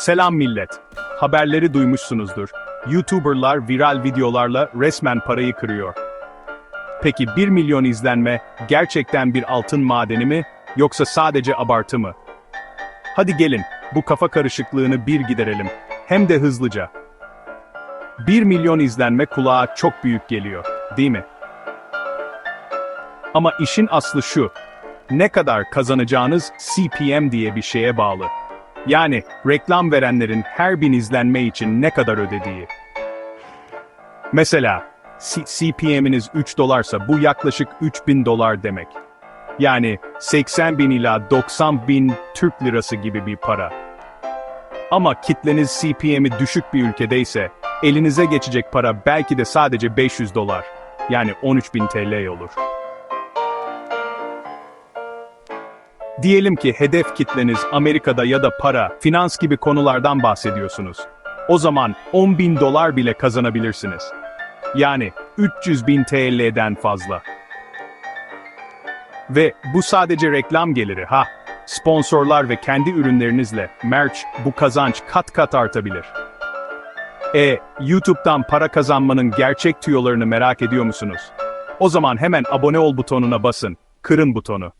Selam millet. Haberleri duymuşsunuzdur. YouTuber'lar viral videolarla resmen parayı kırıyor. Peki 1 milyon izlenme gerçekten bir altın madeni mi yoksa sadece abartı mı? Hadi gelin bu kafa karışıklığını bir giderelim. Hem de hızlıca. 1 milyon izlenme kulağa çok büyük geliyor, değil mi? Ama işin aslı şu. Ne kadar kazanacağınız CPM diye bir şeye bağlı. Yani reklam verenlerin her bin izlenme için ne kadar ödediği. Mesela C- CPM'iniz 3 dolarsa bu yaklaşık 3000 dolar demek. Yani 80 bin ila 90 bin Türk lirası gibi bir para. Ama kitleniz CPM'i düşük bir ülkedeyse, elinize geçecek para belki de sadece 500 dolar. Yani 13.000 TL olur. Diyelim ki hedef kitleniz Amerika'da ya da para, finans gibi konulardan bahsediyorsunuz. O zaman 10 bin dolar bile kazanabilirsiniz. Yani 300 bin TL'den fazla. Ve bu sadece reklam geliri ha. Sponsorlar ve kendi ürünlerinizle merch bu kazanç kat kat artabilir. E, YouTube'dan para kazanmanın gerçek tüyolarını merak ediyor musunuz? O zaman hemen abone ol butonuna basın, kırın butonu.